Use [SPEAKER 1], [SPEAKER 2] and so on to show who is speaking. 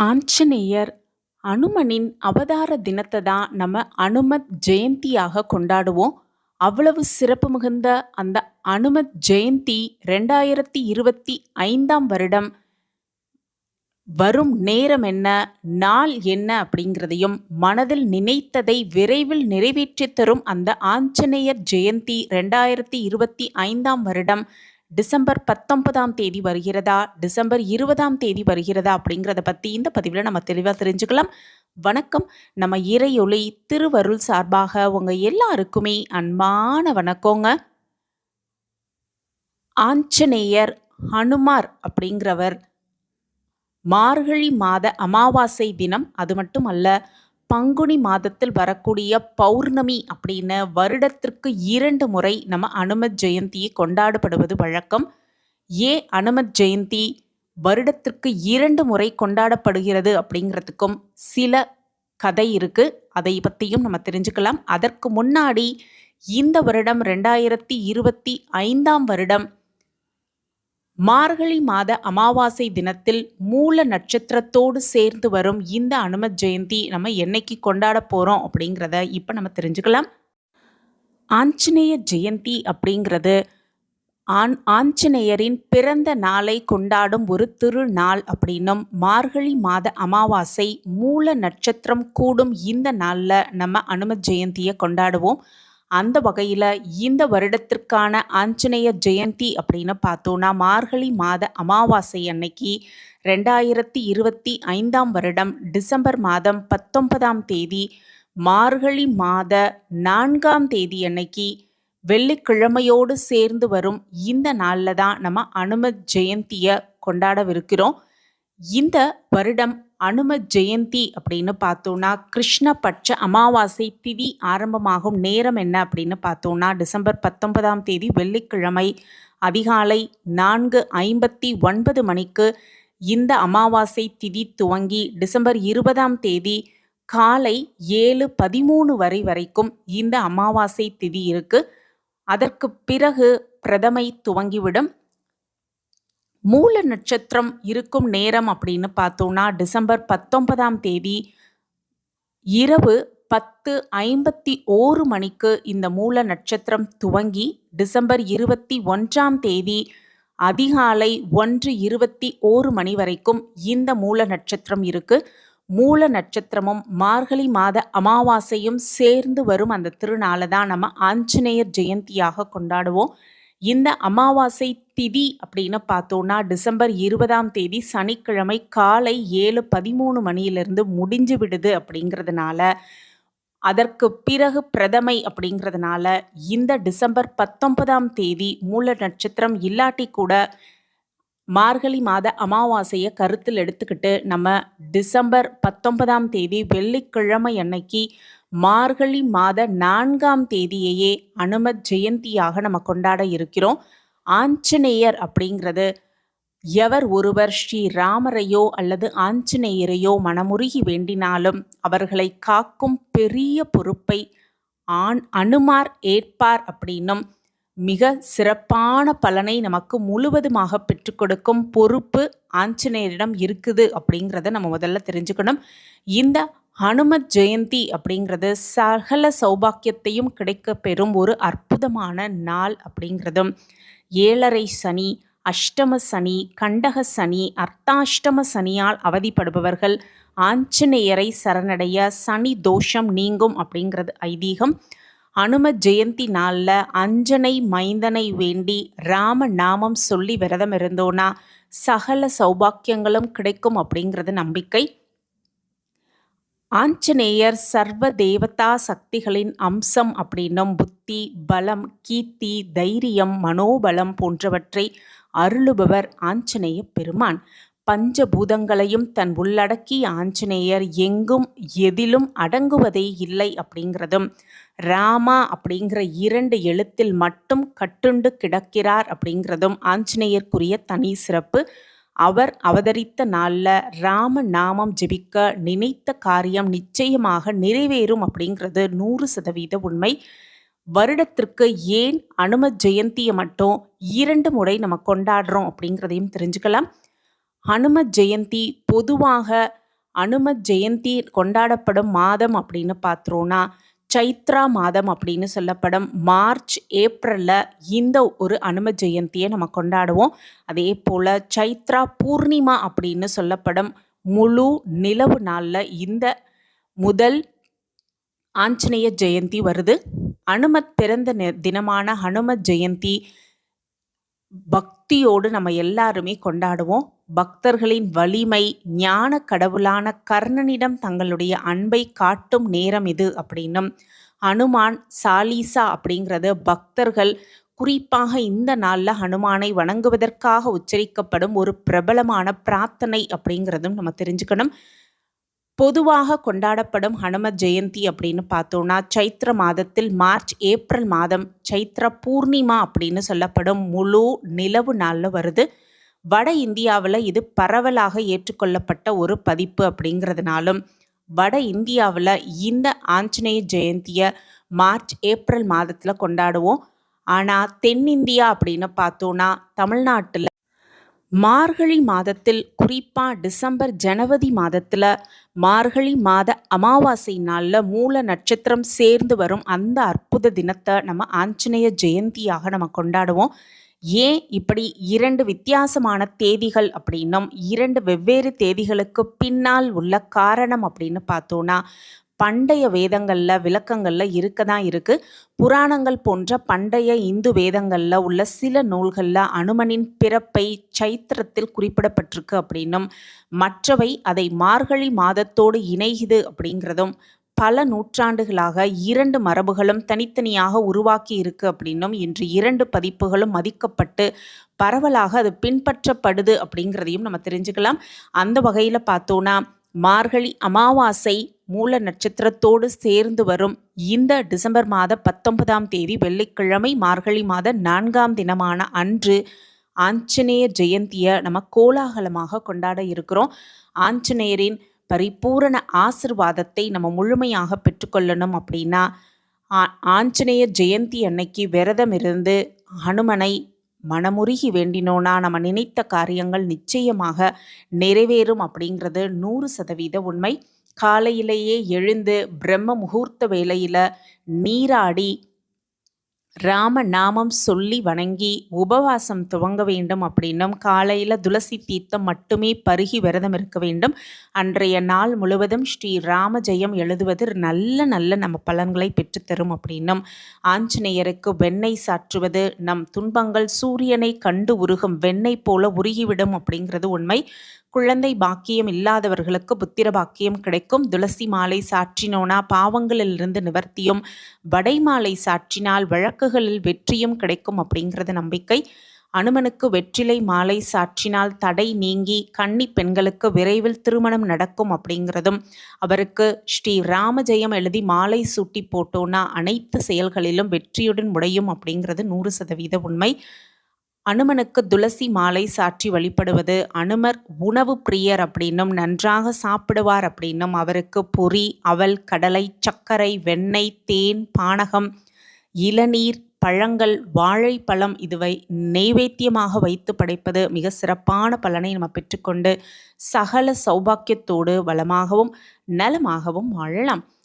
[SPEAKER 1] ஆஞ்சநேயர் அனுமனின் அவதார தினத்தை தான் நம்ம அனுமத் ஜெயந்தியாக கொண்டாடுவோம். அவ்வளவு சிறப்பு மிகுந்த அந்த அனுமத் ஜெயந்தி ரெண்டாயிரத்தி இருபத்தி ஐந்தாம் வருடம் வரும் நேரம் என்ன நாள் என்ன அப்படிங்கிறதையும் மனதில் நினைத்ததை விரைவில் நிறைவேற்றி தரும் அந்த ஆஞ்சநேயர் ஜெயந்தி ரெண்டாயிரத்தி இருபத்தி ஐந்தாம் வருடம் டிசம்பர் பத்தொன்பதாம் தேதி வருகிறதா? டிசம்பர் இருபதாம் தேதி வருகிறதா? அப்படிங்கிறத பற்றி இந்த பதிவில் நம்ம தெளிவாக தெரிஞ்சுக்கலாம். வணக்கம். நம்ம இறையொளி திருவருள் சார்பாக உங்கள் எல்லாருக்குமே அன்பான வணக்கங்க. ஆஞ்சநேயர் ஹனுமார் அப்படிங்கிறவர் மார்கழி மாத அமாவாசை தினம். அது மட்டும் அல்ல பங்குனி மாதத்தில் வரக்கூடிய பௌர்ணமி அப்படின்னு வருடத்திற்கு இரண்டு முறை நம்ம அனுமத் ஜெயந்தியை கொண்டாடப்படுவது வழக்கம். ஏன் அனுமத் ஜெயந்தி வருடத்திற்கு இரண்டு முறை கொண்டாடப்படுகிறது அப்படிங்கிறதுக்கும் சில கதை இருக்கு. அதை பற்றியும் நம்ம தெரிஞ்சுக்கலாம். அதற்கு முன்னாடி இந்த வருடம் ரெண்டாயிரத்தி இருபத்தி ஐந்தாம் வருடம் மார்கழி மாத அமாவாசை தினத்தில் மூல நட்சத்திரத்தோடு சேர்ந்து வரும் இந்த அனுமத் ஜெயந்தி நம்ம என்னைக்கு கொண்டாட போகிறோம் அப்படிங்கிறத இப்போ நம்ம தெரிஞ்சுக்கலாம். ஆஞ்சநேய ஜெயந்தி அப்படிங்கிறது ஆண் ஆஞ்சநேயரின் பிறந்த நாளை கொண்டாடும் ஒரு திருநாள் அப்படின்னும் மார்கழி மாத அமாவாசை மூல நட்சத்திரம் கூடும் இந்த நாளில் நம்ம அனும ஜெயந்தியை கொண்டாடுவோம். அந்த வகையில் இந்த வருடத்திற்கான ஆஞ்சநேய ஜெயந்தி அப்படின்னு பார்த்தோன்னா மார்கழி மாத அமாவாசை அன்னைக்கு ரெண்டாயிரத்தி இருபத்தி ஐந்தாம் வருடம் டிசம்பர் மாதம் பத்தொன்பதாம் தேதி மார்கழி மாத நான்காம் தேதி அன்னைக்கு வெள்ளிக்கிழமையோடு சேர்ந்து வரும் இந்த நாளில் தான் நம்ம அனுமத் ஜெயந்தியை கொண்டாடவிருக்கிறோம். இந்த வருடம் அனும ஜெயந்தி அப்படின்னு பார்த்தோன்னா கிருஷ்ணபட்ச அமாவாசை திதி ஆரம்பமாகும். நேரம் என்ன அப்படின்னு பார்த்தோன்னா டிசம்பர் பத்தொன்பதாம் தேதி வெள்ளிக்கிழமை அதிகாலை நான்கு ஐம்பத்தி ஒன்பது மணிக்கு இந்த அமாவாசை திதி துவங்கி டிசம்பர் இருபதாம் தேதி காலை ஏழு பதிமூணு வரை வரைக்கும் இந்த அமாவாசை திதி இருக்கு. அதற்கு பிறகு பிரதமை துவங்கிவிடும். மூல நட்சத்திரம் இருக்கும் நேரம் அப்படின்னு பார்த்தோன்னா டிசம்பர் பத்தொன்பதாம் தேதி இரவு பத்து ஐம்பத்தி ஓரு மணிக்கு இந்த மூல நட்சத்திரம் துவங்கி டிசம்பர் இருபத்தி ஒன்றாம் தேதி அதிகாலை ஒன்று இருபத்தி ஓரு மணி வரைக்கும் இந்த மூல நட்சத்திரம் இருக்கு. மூல நட்சத்திரமும் மார்கழி மாத அமாவாசையும் சேர்ந்து வரும் அந்த திருநாளை தான் நம்ம ஆஞ்சநேயர் ஜெயந்தியாக கொண்டாடுவோம். இந்த அமாவாசை திதி அப்படின்னு பார்த்தோன்னா டிசம்பர் இருபதாம் தேதி சனிக்கிழமை காலை ஏழு பதிமூணு மணியிலிருந்து முடிஞ்சு விடுது அப்படிங்கிறதுனால அதற்கு பிறகு பிரதமை அப்படிங்கிறதுனால இந்த டிசம்பர் பத்தொன்பதாம் தேதி மூல நட்சத்திரம் இல்லாட்டி கூட மார்கழி மாத அமாவாசையை கருத்தில் எடுத்துக்கிட்டு நம்ம டிசம்பர் பத்தொன்பதாம் தேதி வெள்ளிக்கிழமை அன்னைக்கு மார்கழி மாத நான்காம் தேதியையே அனுமத் ஜெயந்தியாக நம்ம கொண்டாட இருக்கிறோம். ஆஞ்சநேயர் அப்படிங்கிறது எவர் ஒருவர் ஸ்ரீ ராமரையோ அல்லது ஆஞ்சநேயரையோ மனமுருகி வேண்டினாலும் அவர்களை காக்கும் பெரிய பொறுப்பை ஆண் அனுமார் ஏற்பார் அப்படின்னும் மிக சிறப்பான பலனை நமக்கு முழுவதுமாக பெற்றுக் கொடுக்கும் பொறுப்பு ஆஞ்சநேயரிடம் இருக்குது அப்படிங்கிறத நம்ம முதல்ல தெரிஞ்சுக்கணும். இந்த ஹனுமத் ஜெயந்தி அப்படிங்கிறது சகல சௌபாக்கியத்தையும் கிடைக்க பெறும் ஒரு அற்புதமான நாள் அப்படிங்கிறதும். ஏழரை சனி அஷ்டம சனி கண்டக சனி அர்த்தாஷ்டம சனியால் அவதிப்படுபவர்கள் ஆஞ்சநேயரை சரணடைய சனி தோஷம் நீங்கும் அப்படிங்கிறது ஐதீகம். அனும ஜெயந்தி நாளில் அஞ்சனை மைந்தனை வேண்டி ராம நாமம் சொல்லி விரதம் இருந்தோன்னா சகல சௌபாக்கியங்களும் கிடைக்கும் அப்படிங்கிறது நம்பிக்கை. ஆஞ்சநேயர் சர்வ தேவதா சக்திகளின் அம்சம் அப்படின்னும் புத்தி பலம் கீர்த்தி தைரியம் மனோபலம் போன்றவற்றை அருளுபவர் ஆஞ்சநேய பெருமான். பஞ்சபூதங்களையும் தன் உள்ளடக்கி ஆஞ்சநேயர் எங்கும் எதிலும் அடங்குவதே இல்லை அப்படிங்கிறதும் ராமா அப்படிங்கிற இரண்டு எழுத்தில் மட்டும் கட்டுண்டு கிடக்கிறார் அப்படிங்கிறதும் ஆஞ்சநேயர்க்குரிய தனி சிறப்பு. அவர் அவதரித்த நாளில் ராம நாமம் ஜெபிக்க நினைத்த காரியம் நிச்சயமாக நிறைவேறும் அப்படிங்கிறது நூறு சதவீத உண்மை. வருடத்திற்கு ஏன் அனும ஜெயந்தியை மட்டும் இரண்டு முறை நம்ம கொண்டாடுறோம் அப்படிங்கிறதையும் தெரிஞ்சுக்கலாம். அனும ஜெயந்தி பொதுவாக அனுமத் ஜெயந்தி கொண்டாடப்படும் மாதம் அப்படின்னு பார்த்தோன்னா சைத்ரா மாதம் அப்படின்னு சொல்லப்படும் மார்ச் ஏப்ரலில் இந்த ஒரு அனும ஜெயந்தியை நம்ம கொண்டாடுவோம். அதே போல் சைத்ரா பூர்ணிமா அப்படின்னு சொல்லப்படும் முழு நிலவு நாளில் இந்த முதல் ஆஞ்சநேய ஜெயந்தி வருது. அனுமத் பிறந்த தினமான ஹனுமத் ஜெயந்தி பக்தியோடு நம்ம எல்லாருமே கொண்டாடுவோம். பக்தர்களின் வலிமை ஞான கடவுளான கர்ணனிடம் தங்களுடைய அன்பை காட்டும் நேரம் இது அப்படின்னும் ஹனுமான் சாலீசா அப்படிங்கிறது பக்தர்கள் குறிப்பாக இந்த நாளில் ஹனுமானை வணங்குவதற்காக உச்சரிக்கப்படும் ஒரு பிரபலமான பிரார்த்தனை அப்படிங்கிறதும் நம்ம தெரிஞ்சுக்கணும். பொதுவாக கொண்டாடப்படும் ஹனும ஜெயந்தி அப்படின்னு பார்த்தோன்னா சைத்திர மாதத்தில் மார்ச் ஏப்ரல் மாதம் சைத்திர பூர்ணிமா அப்படின்னு சொல்லப்படும் முழு நிலவு நாளில் வருது. வட இந்தியாவில் இது பரவலாக ஏற்றுக்கொள்ளப்பட்ட ஒரு பதிப்பு அப்படிங்கிறதுனாலும் வட இந்தியாவில் இந்த ஆஞ்சநேய ஜெயந்தியை மார்ச் ஏப்ரல் மாதத்தில் கொண்டாடுவோம். ஆனால் தென்னிந்தியா அப்படின்னு பார்த்தோன்னா தமிழ்நாட்டில் மார்கழி மாதத்தில் குறிப்பாக டிசம்பர் ஜனவரி மாதத்தில் மார்கழி மாத அமாவாசை நாளில் மூல நட்சத்திரம் சேர்ந்து வரும் அந்த அற்புத தினத்தை நம்ம ஆஞ்சநேய ஜெயந்தியாக நம்ம கொண்டாடுவோம். ஏன் இப்படி இரண்டு வித்தியாசமான தேதிகள் அப்படின்னும் இரண்டு வெவ்வேறு தேதிகளுக்கு பின்னால் உள்ள காரணம் அப்படின்னு பார்த்தோன்னா பண்டைய வேதங்களில் விளக்கங்களில் இருக்க தான் இருக்குது புராணங்கள் போன்ற பண்டைய இந்து வேதங்களில் உள்ள சில நூல்களில் அனுமனின் பிறப்பை சைத்திரத்தில் குறிப்பிடப்பட்டிருக்கு அப்படின்னும் மற்றவை அதை மார்கழி மாதத்தோடு இணைகுது அப்படிங்கிறதும் பல நூற்றாண்டுகளாக இரண்டு மரபுகளும் தனித்தனியாக உருவாக்கி இருக்கு அப்படின்னும் இன்று இரண்டு பதிப்புகளும் மதிக்கப்பட்டு பரவலாக அது பின்பற்றப்படுது அப்படிங்கிறதையும் நம்ம தெரிஞ்சுக்கலாம். அந்த வகையில் பார்த்தோன்னா மார்கழி அமாவாசை மூல நட்சத்திரத்தோடு சேர்ந்து வரும் இந்த டிசம்பர் மாத பத்தொன்பதாம் தேதி வெள்ளிக்கிழமை மார்கழி மாத நான்காம் தினமான அன்று ஆஞ்சநேயர் ஜெயந்தியை நம்ம கோலாகலமாக கொண்டாட இருக்கிறோம். ஆஞ்சநேயரின் பரிபூரண ஆசிர்வாதத்தை நம்ம முழுமையாக பெற்றுக்கொள்ளணும் அப்படின்னா ஆஞ்சநேய ஜெயந்தி அன்னைக்கு விரதம் இருந்து ஹனுமனை மனமுருகி வேண்டினோன்னா நம்ம நினைத்த காரியங்கள் நிச்சயமாக நிறைவேறும் அப்படிங்கிறது நூறு சதவீத உண்மை. காலையிலேயே எழுந்து பிரம்ம முகூர்த்த வேளையில் நீராடி ராம நாமம் சொல்லி வணங்கி உபவாசம் துவங்க வேண்டும் அப்படின்னும் காலையில் துளசி தீர்த்தம் மட்டுமே பருகி விரதம் இருக்க வேண்டும். அன்றைய நாள் முழுவதும் ஸ்ரீ ராம ஜெயம் எழுதுவது நல்ல நல்ல நம்ம பலன்களை பெற்றுத்தரும் அப்படின்னும். ஆஞ்சநேயருக்கு வெண்ணெய் சாற்றுவது நம் துன்பங்கள் சூரியனை கண்டு உருகும் வெண்ணெய் போல உருகிவிடும் அப்படிங்கிறது உண்மை. குழந்தை பாக்கியம் இல்லாதவர்களுக்கு புத்திர பாக்கியம் கிடைக்கும். துளசி மாலை சாற்றினோனா பாவங்களிலிருந்து நிவர்த்தியும் வடை மாலை சாற்றினால் வழக்குகளில் வெற்றியும் கிடைக்கும் அப்படிங்கிறது நம்பிக்கை. அனுமனுக்கு வெற்றிலை மாலை சாற்றினால் தடை நீங்கி கன்னி பெண்களுக்கு விரைவில் திருமணம் நடக்கும் அப்படிங்கிறதும் அவருக்கு ஸ்ரீ ராமஜெயம் எழுதி மாலை சூட்டி போட்டோன்னா அனைத்து செயல்களிலும் வெற்றியுடன் முடையும் அப்படிங்கிறது நூறு சதவீத உண்மை. அனுமனுக்கு துளசி மாலை சாற்றி வழிபடுவது அனுமர் உணவு பிரியர் அப்படின்னும் நன்றாக சாப்பிடுவார் அப்படின்னும் அவருக்கு பொறி அவல் கடலை சர்க்கரை வெண்ணெய் தேன் பானகம் இளநீர் பழங்கள் வாழைப்பழம் இதுவை நெய்வேத்தியமாக வைத்து படைப்பது மிக சிறப்பான பலனை நம்ம பெற்றுக்கொண்டு சகல சௌபாக்கியத்தோடு வளமாகவும் நலமாகவும் வாழலாம்.